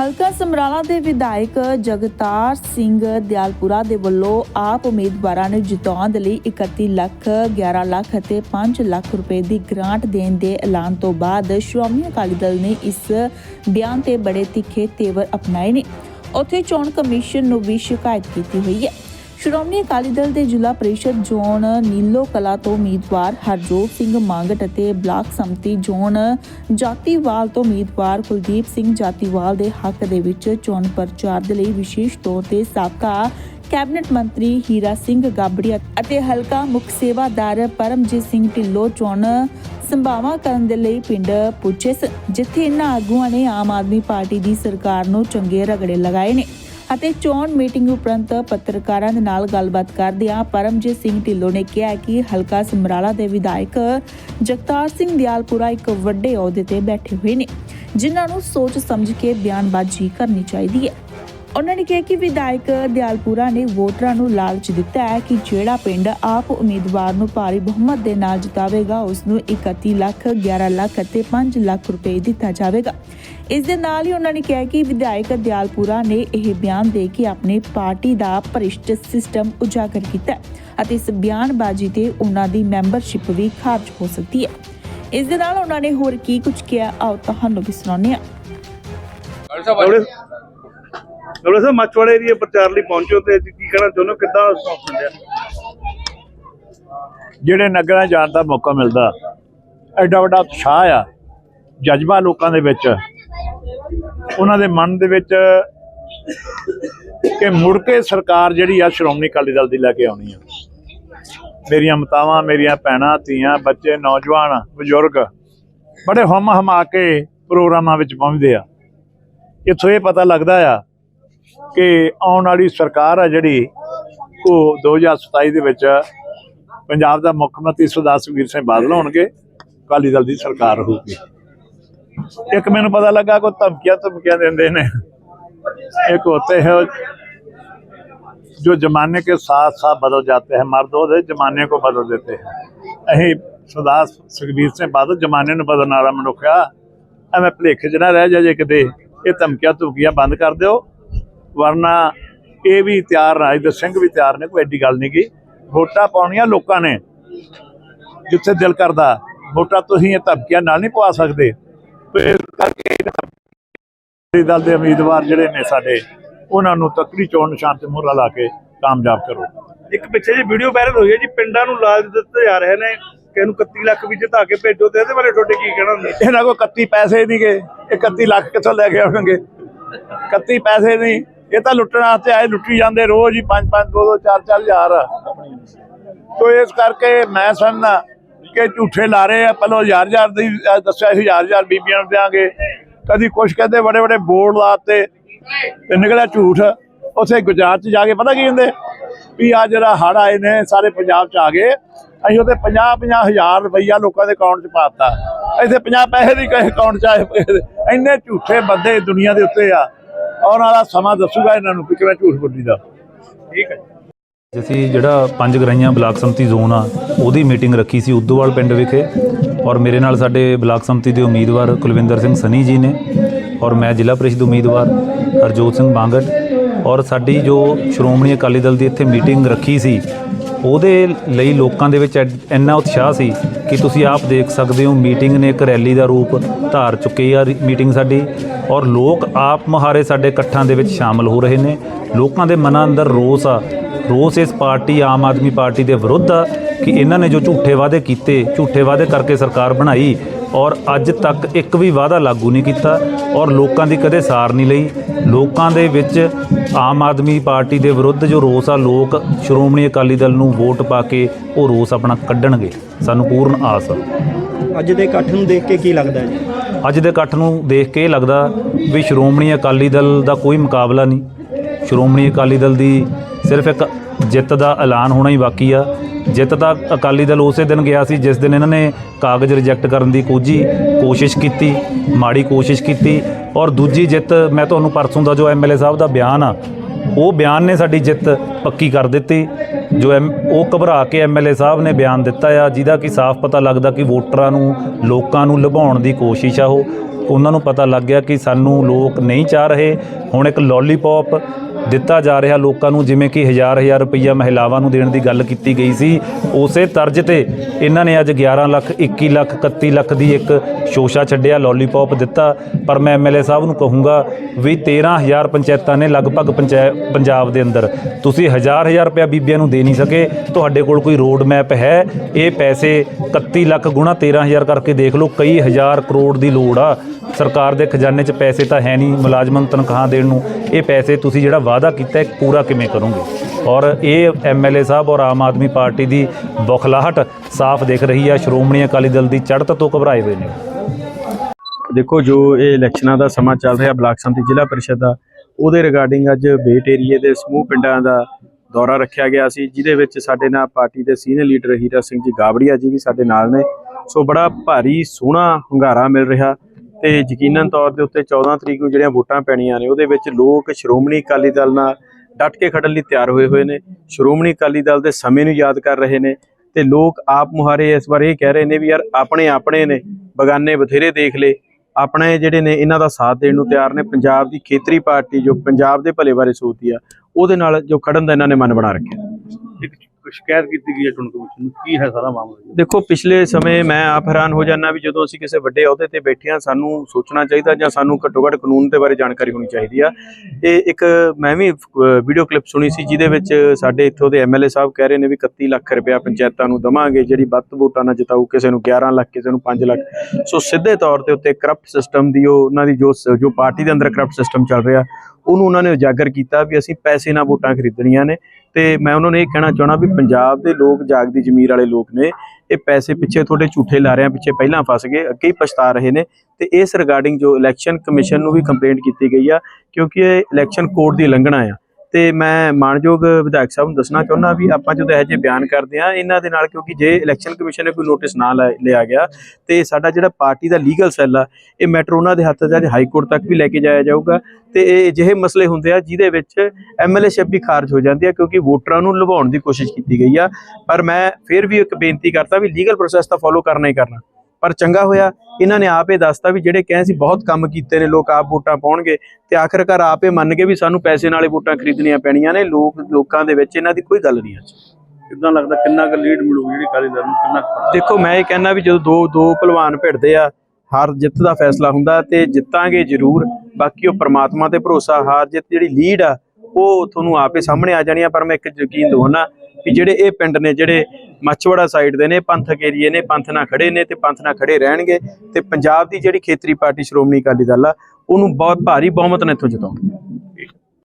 ਹਲਕਾ ਸਮਰਾਲਾ ਦੇ ਵਿਧਾਇਕ ਜਗਤਾਰ ਸਿੰਘ ਦਿਆਲਪੁਰਾ ਦੇ ਵੱਲੋਂ ਆਪ ਉਮੀਦਵਾਰਾਂ ਨੂੰ ਜਿਤਾਉਣ ਦੇ ਲਈ 31 ਲੱਖ 11 ਲੱਖ ਅਤੇ 5 ਲੱਖ ਰੁਪਏ ਦੀ ਗ੍ਰਾਂਟ ਦੇਣ ਦੇ ਐਲਾਨ ਤੋਂ ਬਾਅਦ ਸ਼੍ਰੋਮਣੀ ਅਕਾਲੀ ਦਲ ਨੇ ਇਸ ਬਿਆਨ ਤੇ ਬੜੇ ਤਿੱਖੇ ਤੇਵਰ ਅਪਣਾਏ ਨੇ। ਉੱਥੇ ਚੋਣ ਕਮਿਸ਼ਨ ਨੂੰ ਵੀ ਸ਼ਿਕਾਇਤ ਕੀਤੀ ਹੋਈ ਹੈ। ਸ਼੍ਰੋਮਣੀ ਅਕਾਲੀ ਦਲ ਦੇ ਜ਼ਿਲ੍ਹਾ ਪਰਿਸ਼ਦ ਜ਼ੋਨ ਨੀਲੋ ਕਲਾ ਤੋਂ ਉਮੀਦਵਾਰ ਹਰਜੋਤ ਸਿੰਘ ਮੰਗਟ ਅਤੇ ਬਲਾਕ ਸੰਮਤੀ ਜ਼ੋਨ ਜਾਤੀਵਾਲ ਤੋਂ ਉਮੀਦਵਾਰ ਕੁਲਦੀਪ ਸਿੰਘ ਜਾਤੀਵਾਲ ਦੇ ਹੱਕ ਦੇ ਵਿੱਚ ਚੋਣ ਪ੍ਰਚਾਰ ਦੇ ਲਈ ਵਿਸ਼ੇਸ਼ ਤੌਰ ਤੇ ਸਾਬਕਾ ਕੈਬਨਿਟ ਮੰਤਰੀ ਹੀਰਾ ਸਿੰਘ ਗਾਬੜੀ ਅਤੇ ਹਲਕਾ ਮੁੱਖ ਸੇਵਾਦਾਰ ਪਰਮਜੀਤ ਸਿੰਘ ਢਿੱਲੋਂ ਚੋਣ ਸੰਭਾਵਾਂ ਕਰਨ ਦੇ ਲਈ ਪਿੰਡ ਪੁੱਛੇ ਸਨ ਜਿੱਥੇ ਇਹਨਾਂ ਆਗੂਆਂ ਨੇ ਆਮ ਆਦਮੀ ਪਾਰਟੀ ਦੀ ਸਰਕਾਰ ਨੂੰ ਚੰਗੇ ਰਗੜੇ ਲਗਾਏ ਨੇ। ਅਤੇ ਚੋਣ ਮੀਟਿੰਗ ਉਪਰੰਤ ਪੱਤਰਕਾਰਾਂ ਦੇ ਨਾਲ ਗੱਲਬਾਤ ਕਰਦਿਆਂ ਪਰਮਜੀਤ ਸਿੰਘ ਢਿੱਲੋਂ ਨੇ ਕਿਹਾ ਕਿ ਹਲਕਾ ਸਮਰਾਲਾ ਦੇ ਵਿਧਾਇਕ ਜਗਤਾਰ ਸਿੰਘ ਦਿਆਲਪੁਰਾ ਇੱਕ ਵੱਡੇ ਅਹੁਦੇ ਤੇ ਬੈਠੇ ਹੋਏ ਨੇ, ਜਿਨ੍ਹਾਂ ਨੂੰ ਸੋਚ ਸਮਝ ਕੇ ਬਿਆਨਬਾਜ਼ੀ ਕਰਨੀ ਚਾਹੀਦੀ ਹੈ। ਉਹਨਾਂ ਨੇ ਕਿਹਾ ਕਿ ਵਿਧਾਇਕ ਦਿਆਲਪੁਰਾ ਨੇ ਵੋਟਰਾਂ ਨੂੰ ਲਾਲਚ ਦਿੱਤਾ ਹੈ ਕਿ ਜਿਹੜਾ ਪਿੰਡ ਆਪ ਉਮੀਦਵਾਰ ਨੂੰ ਭਾਰੀ ਬਹੁਮਤ ਦੇ ਨਾਲ ਜਿਤਾਵੇਗਾ ਉਸ ਨੂੰ 31 ਲੱਖ 11 ਲੱਖ ਅਤੇ 5 ਲੱਖ ਰੁਪਏ ਦਿੱਤਾ ਜਾਵੇਗਾ। ਇਸ ਦੇ ਨਾਲ ਹੀ ਉਹਨਾਂ ਨੇ ਕਿਹਾ ਕਿ ਵਿਧਾਇਕ ਦਿਆਲਪੁਰਾ ਨੇ ਇਹ ਬਿਆਨ ਦੇ ਕੇ ਆਪਣੀ ਪਾਰਟੀ ਦਾ ਭ੍ਰਿਸ਼ਟ ਸਿਸਟਮ ਉਜਾਗਰ ਕੀਤਾ ਅਤੇ ਇਸ ਬਿਆਨਬਾਜ਼ੀ ਤੇ ਉਹਨਾਂ ਦੀ ਮੈਂਬਰਸ਼ਿਪ ਵੀ ਖਾਰਜ ਹੋ ਸਕਦੀ ਹੈ। ਇਸ ਦੇ ਨਾਲ ਉਹਨਾਂ ਨੇ ਹੋਰ ਕੀ ਕੁਝ ਕਿਹਾ, ਆਓ ਤੁਹਾਨੂੰ ਵੀ ਸੁਣਾਉਂਦੇ ਹਾਂ। ਕਬਲੇ ਸਾਹਿਬ ਮੱਛਵਾੜੇ ਏਰੀਏ ਪ੍ਰਚਾਰ ਲਈ ਪਹੁੰਚੋ ਤੇ ਕੀ ਕਹਿਣਾ ਚਾਹੁੰਦੇ ਹੋ? ਕਿੱਦਾਂ ਰਿਸਪੌਂਸ ਮਿਲਿਆ ਜਿਹੜੇ ਨਗਰਾਂ ਜਾਣ ਦਾ ਮੌਕਾ ਮਿਲਦਾ, ਐਡਾ ਵੱਡਾ ਉਤਸ਼ਾਹ ਆ, ਜਜ਼ਬਾ ਲੋਕਾਂ ਦੇ ਵਿੱਚ, ਉਹਨਾਂ ਦੇ ਮਨ ਦੇ ਵਿੱਚ ਕਿ ਮੁੜ ਕੇ ਸਰਕਾਰ ਜਿਹੜੀ ਆ ਸ਼੍ਰੋਮਣੀ ਅਕਾਲੀ ਦਲ ਦੀ ਲੈ ਕੇ ਆਉਣੀ ਆ। ਮੇਰੀਆਂ ਮਤਾਵਾਂ, ਮੇਰੀਆਂ ਭੈਣਾਂ, ਧੀਆਂ, ਬੱਚੇ, ਨੌਜਵਾਨ, ਬਜ਼ੁਰਗ, ਬੜੇ ਹਮ ਹਮਾ ਕੇ ਪ੍ਰੋਗਰਾਮਾਂ ਵਿੱਚ ਪਹੁੰਚਦੇ ਆ। ਇੱਥੋਂ ਇਹ ਪਤਾ ਲੱਗਦਾ ਆ ਕਿ ਆਉਣ ਵਾਲੀ ਸਰਕਾਰ ਆ ਜਿਹੜੀ, ਉਹ 2027 ਦੇ ਵਿੱਚ ਪੰਜਾਬ ਦਾ ਮੁੱਖ ਮੰਤਰੀ ਸਰਦਾਰ ਸੁਖਬੀਰ ਸਿੰਘ ਬਾਦਲ ਹੋਣਗੇ, ਅਕਾਲੀ ਦਲ ਦੀ ਸਰਕਾਰ ਹੋਊਗੀ। ਇੱਕ ਮੈਨੂੰ ਪਤਾ ਲੱਗਾ ਕੋ ਧਮਕੀਆਂ ਧਮਕੀਆਂ ਦਿੰਦੇ ਨੇ। ਇੱਕ ਹੋਤੇ ਹੈ ਜੋ ਜ਼ਮਾਨੇ ਕੇ ਸਾਥ ਸਾਥ ਬਦਲ ਜਾਂਦੇ ਹੈ, ਮਰਦ ਉਹਦੇ ਜ਼ਮਾਨੇ ਕੋ ਬਦਲ ਦਿੰਦੇ ਹੈ। ਇਹ ਸਰਦਾਰ ਸੁਖਬੀਰ ਸਿੰਘ ਬਾਦਲ ਜ਼ਮਾਨੇ ਨੂੰ ਬਦਲਣ ਵਾਲਾ ਮਨੁੱਖ ਆ। ਐਵੇਂ ਭਲੇਖੇ ਜਨਾ ਰਹਿ ਜਾ ਜੇ ਕਿਤੇ, ਇਹ ਧਮਕੀਆਂ ਧੁਕੀਆਂ ਬੰਦ ਕਰ ਦਿਓ। ਵਰਨਾ ਇਹ ਵੀ ਤਿਆਰ ਰਾਜਦਰ ਸਿੰਘ ਵੀ ਤਿਆਰ ਨੇ ਕੋਈ ਐਡੀ ਗੱਲ ਨਹੀਂ ਗੀ। ਵੋਟਾਂ ਪਾਉਣੀਆਂ ਲੋਕਾਂ ਨੇ ਜਿੱਥੇ ਦਿਲ ਕਰਦਾ। ਵੋਟਾਂ ਤੁਸੀਂ ਇਹ ਧਮਕੀਆਂ ਨਾਲ ਨਹੀਂ ਪਵਾ ਸਕਦੇ। ਇਸ ਕਰਕੇ ਅਕਾਲੀ ਦਲ ਦੇ ਉਮੀਦਵਾਰ ਜਿਹੜੇ ਨੇ ਸਾਡੇ ਉਹਨਾਂ ਨੂੰ ਤਕੜੀ ਚੋਣ ਨਿਸ਼ਾਨ ਤੇ ਮੋਹਰਾ ਲਾ ਕੇ ਕਾਮਯਾਬ ਕਰੋ। ਇੱਕ ਪਿੱਛੇ ਜੀ ਵੀਡੀਓ ਵਾਇਰਲ ਹੋਈ ਹੈ ਜੀ ਪਿੰਡਾਂ ਨੂੰ ਲਾਲਚ ਦਿੱਤੇ ਜਾ ਰਹੇ ਨੇ ਕਿ ਇਹਨੂੰ 31 ਲੱਖ ਵੀ ਜਿਤਾ ਕੇ ਭੇਜੋ ਤੇ ਇਹਦੇ ਬਾਰੇ ਤੁਹਾਡੇ ਕੀ ਕਹਿਣਾ ਹੁੰਦਾ? ਇਹਨਾਂ ਕੋਲ 31 ਪੈਸੇ ਨਹੀਂ ਗਏ 31 ਲੱਖ ਕਿੱਥੋਂ ਲੈ ਕੇ ਆਉਣਗੇ? 31 ਪੈਸੇ ਨਹੀਂ ਇਹ ਤਾਂ ਲੁੱਟਣ ਵਾਸਤੇ ਆਏ, ਲੁੱਟੀ ਜਾਂਦੇ ਰੋਜ਼ ਹੀ 5 5 2 2 4 4 ਹਜ਼ਾਰ। ਤੋ ਇਸ ਕਰਕੇ ਮੈਂ ਸਮਝਦਾ ਕਿ ਝੂਠੇ ਲਾਰੇ ਆ, ਪਹਿਲਾਂ ਹਜ਼ਾਰ ਹਜ਼ਾਰ ਦੀ ਦੱਸਿਆ ਸੀ, ਹਜ਼ਾਰ ਹਜ਼ਾਰ ਬੀਬੀਆਂ ਨੂੰ ਦਿਆਂਗੇ। ਕਦੀ ਕੁਛ ਕਹਿੰਦੇ ਬੜੇ ਬੜੇ ਬੋਰਡ ਲਾਤੇ ਤੇ ਨਿਕਲਿਆ ਝੂਠ। ਉਥੇ ਗੁਜਰਾਤ ਚ ਜਾ ਕੇ ਪਤਾ ਕੀ ਕਹਿੰਦੇ? ਵੀ ਆ ਜਿਹੜਾ ਹੜ ਆਏ ਨੇ, ਸਾਰੇ ਪੰਜਾਬ ਚ ਆ ਗਏ। ਅਸੀਂ ਉਹਦੇ 50 50 ਹਜ਼ਾਰ ਰੁਪਈਆ ਲੋਕਾਂ ਦੇ ਅਕਾਊਂਟ ਚ ਪਾਤਾ ਇੱਥੇ 50 ਪੈਸੇ ਦੀ ਕਿਸੇ ਅਕਾਊਂਟ ਚ ਆਏ ਇੰਨੇ ਝੂਠੇ ਬੰਦੇ ਦੁਨੀਆ ਦੇ ਉੱਤੇ ਆ। ਆਉਣ ਵਾਲਾ ਸਮਾਂ ਦੱਸੂਗਾ ਇਹਨਾਂ ਨੂੰ ਕਿ ਕਿਵੇਂ ਝੂਠ ਬੋਲੀਦਾ ਠੀਕ ਹੈ ਅਸੀਂ ਜਿਹੜਾ ਪੰਜ ਗਰਾਈਆਂ ਬਲਾਕ ਸੰਮਤੀ ਜ਼ੋਨ ਆ ਉਹਦੀ ਮੀਟਿੰਗ ਰੱਖੀ ਸੀ ਉਦੋਵਾਲ ਪਿੰਡ ਵਿਖੇ ਔਰ ਮੇਰੇ ਨਾਲ ਸਾਡੇ ਬਲਾਕ ਸੰਮਤੀ ਦੇ ਉਮੀਦਵਾਰ ਕੁਲਵਿੰਦਰ ਸਿੰਘ ਸਨੀ ਜੀ ਨੇ ਔਰ ਮੈਂ ਜ਼ਿਲ੍ਹਾ ਪ੍ਰੀਸ਼ਦ ਉਮੀਦਵਾਰ ਹਰਜੋਤ ਸਿੰਘ ਬਾਂਗਟ ਔਰ ਸਾਡੀ ਜੋ ਸ਼੍ਰੋਮਣੀ ਅਕਾਲੀ ਦਲ ਦੀ ਇੱਥੇ ਮੀਟਿੰਗ ਰੱਖੀ ਸੀ ਉਹਦੇ ਲਈ ਲੋਕਾਂ ਦੇ ਵਿੱਚ ਇੰਨਾ ਉਤਸ਼ਾਹ ਸੀ ਕਿ ਤੁਸੀਂ ਆਪ ਦੇਖ ਸਕਦੇ ਹੋ, ਮੀਟਿੰਗ ਨੇ ਇੱਕ ਰੈਲੀ ਦਾ ਰੂਪ ਧਾਰ ਚੁੱਕੀ ਆ ਮੀਟਿੰਗ ਸਾਡੀ ਔਰ ਲੋਕ ਆਪ ਮੁਹਾਰੇ ਸਾਡੇ ਇਕੱਠਾਂ ਦੇ ਵਿੱਚ ਸ਼ਾਮਲ ਹੋ ਰਹੇ ਨੇ। ਲੋਕਾਂ ਦੇ ਮਨਾਂ ਅੰਦਰ ਰੋਸ ਆ। ਰੋਸ ਇਸ ਪਾਰਟੀ, ਆਮ ਆਦਮੀ ਪਾਰਟੀ ਦੇ ਵਿਰੁੱਧ ਆ। ਕਿ ਇਹਨਾਂ ਨੇ ਜੋ ਝੂਠੇ ਵਾਅਦੇ ਕੀਤੇ ਝੂਠੇ ਵਾਅਦੇ ਕਰਕੇ ਸਰਕਾਰ ਬਣਾਈ ਔਰ ਅੱਜ ਤੱਕ ਇੱਕ ਵੀ ਵਾਅਦਾ ਲਾਗੂ ਨਹੀਂ ਕੀਤਾ ਔਰ ਲੋਕਾਂ ਦੀ ਕਦੇ ਸਾਰ ਨਹੀਂ ਲਈ। ਲੋਕਾਂ ਦੇ ਵਿੱਚ ਆਮ ਆਦਮੀ ਪਾਰਟੀ ਦੇ ਵਿਰੁੱਧ ਜੋ ਰੋਸ ਆ ਲੋਕ ਸ਼੍ਰੋਮਣੀ ਅਕਾਲੀ ਦਲ ਨੂੰ ਵੋਟ ਪਾ ਕੇ ਉਹ ਰੋਸ ਆਪਣਾ ਕੱਢਣਗੇ। ਸਾਨੂੰ ਪੂਰਨ ਆਸ ਆ। ਅੱਜ ਦੇ ਇਕੱਠ ਨੂੰ ਦੇਖ ਕੇ ਕੀ ਲੱਗਦਾ ਜੀ? ਅੱਜ ਦੇ ਇਕੱਠ ਨੂੰ ਦੇਖ ਕੇ ਇਹ ਲੱਗਦਾ ਵੀ ਸ਼੍ਰੋਮਣੀ ਅਕਾਲੀ ਦਲ ਦਾ ਕੋਈ ਮੁਕਾਬਲਾ ਨਹੀਂ। ਸ਼੍ਰੋਮਣੀ ਅਕਾਲੀ ਦਲ ਦੀ ਸਿਰਫ ਇੱਕ ਜਿੱਤ ਦਾ ਐਲਾਨ ਹੋਣਾ ਹੀ ਬਾਕੀ ਆ। ਜਿੱਤ ਤਾਂ ਅਕਾਲੀ ਦਲ ਉਸੇ ਦਿਨ ਗਿਆ ਸੀ ਜਿਸ ਦਿਨ ਇਹਨਾਂ ਨੇ ਕਾਗਜ਼ ਰਿਜੈਕਟ ਕਰਨ ਦੀ ਕੋਝੀ ਕੋਸ਼ਿਸ਼ ਕੀਤੀ, ਮਾੜੀ ਕੋਸ਼ਿਸ਼ ਕੀਤੀ ਔਰ ਦੂਜੀ ਜਿੱਤ ਮੈਂ ਤੁਹਾਨੂੰ ਪਰਸੋਂ ਦਾ ਜੋ ਐਮਐਲਏ ਸਾਹਿਬ ਦਾ ਬਿਆਨ ਆ, ਉਹ ਬਿਆਨ ਨੇ ਸਾਡੀ ਜਿੱਤ ਪੱਕੀ ਕਰ ਦਿੱਤੀ। ਜੋ ਐਮ, ਉਹ ਘਬਰਾ ਕੇ ਐਮਐਲਏ ਸਾਹਿਬ ਨੇ ਬਿਆਨ ਦਿੱਤਾ ਆ, ਜਿਹਦਾ ਕਿ ਸਾਫ਼ ਪਤਾ ਲੱਗਦਾ ਕਿ ਵੋਟਰਾਂ ਨੂੰ, ਲੋਕਾਂ ਨੂੰ ਲੁਭਾਉਣ ਦੀ ਕੋਸ਼ਿਸ਼ ਆ ਉਹ। ਉਹਨਾਂ ਨੂੰ ਪਤਾ ਲੱਗ ਗਿਆ ਕਿ ਸਾਨੂੰ ਲੋਕ ਨਹੀਂ ਚਾਹ ਰਹੇ। ਹੁਣ ਇੱਕ ਲੋਲੀਪੌਪ ਦਿੱਤਾ ਜਾ ਰਿਹਾ ਲੋਕਾਂ ਨੂੰ, ਜਿਵੇਂ ਕਿ ਹਜ਼ਾਰ ਹਜ਼ਾਰ ਰੁਪਈਆ ਮਹਿਲਾਵਾਂ ਨੂੰ ਦੇਣ ਦੀ ਗੱਲ ਕੀਤੀ ਗਈ ਸੀ। ਉਸੇ ਤਰਜ਼ ਤੇ ਇਹਨਾਂ ਨੇ ਅੱਜ 11 ਲੱਖ 21 ਲੱਖ 31 ਲੱਖ ਦੀ ਇੱਕ ਸ਼ੋਸ਼ਾ ਛੱਡਿਆ ਲੋਲੀਪੌਪ ਦਿੱਤਾ। ਪਰ ਮੈਂ ਐਮਐਲਏ ਸਾਹਿਬ ਨੂੰ ਕਹੂੰਗਾ ਵੀ 13000 ਪੰਚਾਇਤਾਂ ਨੇ ਲਗਭਗ ਪੰਚਾਇ, ਪੰਜਾਬ ਦੇ ਅੰਦਰ। ਤੁਸੀਂ ਹਜ਼ਾਰ ਹਜ਼ਾਰ ਰੁਪਇਆ ਬੀਬੀਆਂ ਨੂੰ ਦੇ ਨਹੀਂ ਸਕੇ। ਤੁਹਾਡੇ ਕੋਲ ਕੋਈ ਰੋਡ ਮੈਪ ਹੈ? ਇਹ ਪੈਸੇ 31 ਲੱਖ ਗੁਣਾ 13000 ਕਰਕੇ ਦੇਖ ਲਓ। ਕਈ ਹਜ਼ਾਰ ਕਰੋੜ ਦੀ ਲੋੜ ਆ। ਸਰਕਾਰ ਦੇ ਖਜ਼ਾਨੇ 'ਚ ਪੈਸੇ ਤਾਂ ਹੈ ਨਹੀਂ, ਮੁਲਾਜ਼ਮਾਂ ਨੂੰ ਤਨਖਾਹ ਦੇਣ ਨੂੰ। ਇਹ ਪੈਸੇ ਤੁਸੀਂ ਜਿਹੜਾ ਵਾਅਦਾ ਕੀਤਾ ਪੂਰਾ ਕਿਵੇਂ ਕਰੋਗੇ? ਔਰ ਇਹ ਐਮਐਲਏ ਸਾਹਿਬ ਔਰ ਆਮ ਆਦਮੀ ਪਾਰਟੀ ਦੀ ਬੁਖਲਾਹਟ ਸਾਫ਼ ਦਿਖ ਰਹੀ ਹੈ ਸ਼੍ਰੋਮਣੀ ਅਕਾਲੀ ਦਲ ਦੀ ਚੜ੍ਹਤ ਤੋਂ ਘਬਰਾਏ ਹੋਏ ਨੇ। ਦੇਖੋ, ਜੋ ਇਹ ਇਲੈਕਸ਼ਨਾਂ ਦਾ ਸਮਾਂ ਚੱਲ ਰਿਹਾ ਬਲਾਕ ਸੰਮਤੀ ਜ਼ਿਲ੍ਹਾ ਪਰਿਸ਼ਦ ਦਾ, ਉਹਦੇ ਰਿਗਾਰਡਿੰਗ ਅੱਜ ਬੇਟ ਏਰੀਏ ਦੇ ਸਮੂਹ ਪਿੰਡਾਂ ਦਾ ਦੌਰਾ ਰੱਖਿਆ ਗਿਆ ਸੀ, ਜਿਹਦੇ ਵਿੱਚ ਸਾਡੇ ਨਾਲ ਪਾਰਟੀ ਦੇ ਸੀਨੀਅਰ ਲੀਡਰ ਹੀਰਾ ਸਿੰਘ ਜੀ ਗਾਬੜੀਆ ਜੀ ਵੀ ਸਾਡੇ ਨਾਲ ਨੇ। ਸੋ ਬੜਾ ਭਾਰੀ ਸੋਹਣਾ ਹੁੰਗਾਰਾ ਮਿਲ ਰਿਹਾ। ਤੇ ਯਕੀਨਨ ਤੌਰ ਦੇ ਉੱਤੇ 14 ਤਰੀਕ ਨੂੰ ਜਿਹੜੀਆਂ ਵੋਟਾਂ ਪੈਣੀਆਂ ਨੇ, ਉਹਦੇ ਵਿੱਚ ਲੋਕ ਸ਼੍ਰੋਮਣੀ ਅਕਾਲੀ ਦਲ ਨਾਲ ਡਟ ਕੇ ਖੜਨ ਲਈ ਤਿਆਰ ਹੋਏ ਹੋਏ ਨੇ। ਸ਼੍ਰੋਮਣੀ ਅਕਾਲੀ ਦਲ ਦੇ ਸਮੇਂ ਨੂੰ ਯਾਦ ਕਰ ਰਹੇ ਨੇ ਤੇ ਲੋਕ ਆਪ ਮੁਹਾਰੇ ਇਸ ਵਾਰ ਇਹ ਕਹਿ ਰਹੇ ਨੇ ਵੀ ਯਾਰ ਆਪਣੇ ਆਪਣੇ ਨੇ, ਬਗਾਨੇ ਬਥੇਰੇ ਦੇਖ ਲਏ। ਆਪਣੇ ਜਿਹੜੇ ਨੇ ਇਹਨਾਂ ਦਾ ਸਾਥ ਦੇਣ ਨੂੰ ਤਿਆਰ ਨੇ। ਪੰਜਾਬ ਦੀ ਖੇਤਰੀ ਪਾਰਟੀ ਜੋ ਪੰਜਾਬ ਦੇ ਭਲੇ ਬਾਰੇ ਸੋਚਦੀ ਆ, ਉਹਦੇ ਨਾਲ ਜੋ ਖੜਨ ਦਾ ਇਹਨਾਂ ਨੇ ਮਨ ਬਣਾ ਰੱਖਿਆ। ਸ਼ਿਕਾਇਤ ਕੀਤੀ ਗਈ ਹੈ ਚੋਣ ਕਮਿਸ਼ਨ ਨੂੰ? ਕੀ ਹੈ ਸਾਰਾ ਮਾਮਲਾ ਦੇਖੋ, ਪਿਛਲੇ ਸਮੇਂ ਮੈਂ ਆਪ ਹੈਰਾਨ ਹੋ ਜਾਂਦਾ ਵੀ ਜਦੋਂ ਅਸੀਂ ਕਿਸੇ ਵੱਡੇ ਅਹੁਦੇ ਤੇ ਬੈਠੇ ਹਾਂ, ਸਾਨੂੰ ਸੋਚਣਾ ਚਾਹੀਦਾ ਜਾਂ ਸਾਨੂੰ ਘੱਟੋ ਘੱਟ ਕਾਨੂੰਨ ਦੇ ਬਾਰੇ ਜਾਣਕਾਰੀ ਹੋਣੀ ਚਾਹੀਦੀ ਆ। ਇਹ ਇੱਕ, ਮੈਂ ਵੀ ਵੀਡੀਓ ਕਲਿੱਪ ਸੁਣੀ ਸੀ ਜਿਹਦੇ ਵਿੱਚ ਸਾਡੇ ਇੱਥੋਂ ਦੇ ਐਮਐਲਏ ਸਾਹਿਬ ਕਹਿ ਰਹੇ ਨੇ ਵੀ 31 ਲੱਖ ਰੁਪਇਆ ਪੰਚਾਇਤਾਂ ਨੂੰ ਦਵਾਂਗੇ, ਜਿਹੜੀ ਵੱਧ ਵੋਟਾਂ ਨਾਲ ਜਿਤਾਊ, ਕਿਸੇ ਨੂੰ 11 ਲੱਖ, ਕਿਸੇ ਨੂੰ 5 ਲੱਖ। ਸੋ ਸਿੱਧੇ ਤੌਰ ਤੇ ਉੱਤੇ ਕਰਪਟ ਸਿਸਟਮ ਦੀ ਉਹ, ਉਹਨਾਂ ਦੀ ਜੋ ਜੋ ਪਾਰਟੀ ਦੇ ਅੰਦਰ ਕਰਪਟ ਸਿਸਟਮ ਚੱਲ ਰਿਹਾ ਉਹਨੂੰ ਉਹਨਾਂ ਨੇ ਉਜਾਗਰ ਕੀਤਾ ਵੀ ਅਸੀਂ ਪੈਸੇ ਨਾਲ ਵੋਟਾਂ ਖਰੀਦਣੀਆਂ ਨੇ ਤੇ ਮੈਂ ਉਹਨਾਂ ਨੂੰ ਇਹ ਕਹਿਣਾ ਚਾਹਣਾ ਵੀ ਪੰਜਾਬ ਦੇ ਲੋਕ ਜਾਗਦੀ ਜ਼ਮੀਰ ਵਾਲੇ ਲੋਕ ਨੇ, ਇਹ ਪੈਸੇ ਪਿੱਛੇ ਤੁਹਾਡੇ ਝੂਠੇ ਲਾਰਿਆਂ ਪਿੱਛੇ ਪਹਿਲਾਂ ਫਸ ਗਏ, ਅੱਗੇ ਹੀ ਪਛਤਾ ਰਹੇ ਨੇ ਤੇ ਇਸ ਰਿਗਾਰਡਿੰਗ ਜੋ ਇਲੈਕਸ਼ਨ ਕਮਿਸ਼ਨ ਨੂੰ ਵੀ ਕੰਪਲੇਂਟ ਕੀਤੀ ਗਈ ਆ ਕਿਉਂਕਿ ਇਹ ਇਲੈਕਸ਼ਨ ਕੋਡ ਦੀ ਉਲੰਘਣਾ ਆ। ਤੇ ਮੈਂ ਮਾਨਯੋਗ ਵਿਧਾਇਕ ਸਾਹਿਬ ਨੂੰ ਦੱਸਣਾ ਚਾਹੁੰਦਾ ਵੀ ਆਪਾਂ ਜਦੋਂ ਇਹੋ ਜਿਹੇ ਬਿਆਨ ਕਰਦੇ ਆ ਇਹਨਾਂ ਦੇ ਨਾਲ ਕਿਉਂਕਿ ਜੇ ਇਲੈਕਸ਼ਨ ਕਮਿਸ਼ਨ ਨੇ ਕੋਈ ਨੋਟਿਸ ਨਾ ਲੈ- ਲਿਆ ਗਿਆ, ਤੇ ਸਾਡਾ ਜਿਹੜਾ ਪਾਰਟੀ ਦਾ ਲੀਗਲ ਸੈੱਲ ਆ, ਇਹ ਮੈਟਰ ਉਹਨਾਂ ਦੇ ਹੱਥ 'ਚ ਹਾਈ ਕੋਰਟ ਤੱਕ ਵੀ ਲੈ ਕੇ ਜਾਇਆ ਜਾਊਗਾ, ਤੇ ਇਹ ਅਜਿਹੇ ਮਸਲੇ ਹੁੰਦੇ ਆ ਜਿਹਦੇ ਵਿੱਚ ਐਮਐਲਏਸ਼ਿਪ ਵੀ ਖਾਰਜ ਹੋ ਜਾਂਦੀ ਆ ਕਿਉਂਕਿ ਵੋਟਰਾਂ ਨੂੰ ਲੁਭਾਉਣ ਦੀ ਕੋਸ਼ਿਸ਼ ਕੀਤੀ ਗਈ ਆ, ਪਰ ਮੈਂ ਫਿਰ ਵੀ ਇੱਕ ਬੇਨਤੀ ਕਰਦਾ ਵੀ ਲੀਗਲ ਪ੍ਰੋਸੈਸ ਤਾਂ ਫੋਲੋ ਕਰਨਾ ਹੀ ਕਰਨਾ। ਪਰ ਚੰਗਾ ਹੋਇਆ ਇਹਨਾਂ ਨੇ ਆਪ ਇਹ ਦੱਸਤਾ ਵੀ ਜਿਹੜੇ ਕਹੇ ਸੀ ਬਹੁਤ ਕੰਮ ਕੀਤੇ ਨੇ ਲੋਕ ਆਪ ਵੋਟਾਂ ਪਾਉਣਗੇ ਤੇ ਆਖਰਕਾਰ ਆਪ ਇਹ ਮੰਨ ਗਏ ਵੀ ਸਾਨੂੰ ਪੈਸੇ ਨਾਲੇ ਵੋਟਾਂ ਖਰੀਦਣੀਆਂ ਪੈਣੀਆਂ ਨੇ ਲੋਕ ਲੋਕਾਂ ਦੇ ਵਿੱਚ ਇਹਨਾਂ ਦੀ ਕੋਈ ਗੱਲ ਨਹੀਂ ਅੱਜ ਕਿੱਦਾਂ ਲੱਗਦਾ ਕਿੰਨਾ ਕੁ ਲੀਡ ਮਿਲੂਗੀ ਜਿਹੜੀ ਅਕਾਲੀ ਦਲ ਨੂੰ ਕਿੰਨਾ ਕੁ? ਦੇਖੋ ਮੈਂ ਇਹ ਕਹਿੰਦਾ ਵੀ ਜਦੋਂ ਦੋ ਦੋ ਪਹਿਲਵਾਨ ਭਿੜਦੇ ਆ ਹਾਰ ਜਿੱਤ ਦਾ ਫੈਸਲਾ ਹੁੰਦਾ ਤੇ ਜਿੱਤਾਂਗੇ ਜ਼ਰੂਰ ਬਾਕੀ ਉਹ ਪ੍ਰਮਾਤਮਾ ਤੇ ਭਰੋਸਾ ਹਾਰ ਜਿੱਤ ਜਿਹੜੀ ਲੀਡ ਆ ਉਹ ਤੁਹਾਨੂੰ ਆਪੇ ਸਾਹਮਣੇ ਆ ਜਾਣੀ ਆ ਪਰ ਮੈਂ ਇੱਕ ਯਕੀਨ ਦਵਾਉਣਾ ਕਿ ਜਿਹੜੇ ਇਹ ਪਿੰਡ ਨੇ ਜਿਹੜੇ ਮੱਛਵੜਾ ਸਾਈਡ ਦੇ ਨੇ ਪੰਥਕ ਏਰੀਏ ਨੇ, ਪੰਥ ਨਾਲ ਖੜੇ ਨੇ ਤੇ ਪੰਥ ਨਾਲ ਖੜੇ ਰਹਿਣਗੇ ਤੇ ਪੰਜਾਬ ਦੀ ਜਿਹੜੀ ਖੇਤਰੀ ਪਾਰਟੀ ਸ਼੍ਰੋਮਣੀ ਅਕਾਲੀ ਦਲ ਆ, ਉਹਨੂੰ ਬਹੁਤ ਭਾਰੀ ਬਹੁਮਤ ਨਾਲ ਇੱਥੋਂ ਜਿਤਾਉਣਗੇ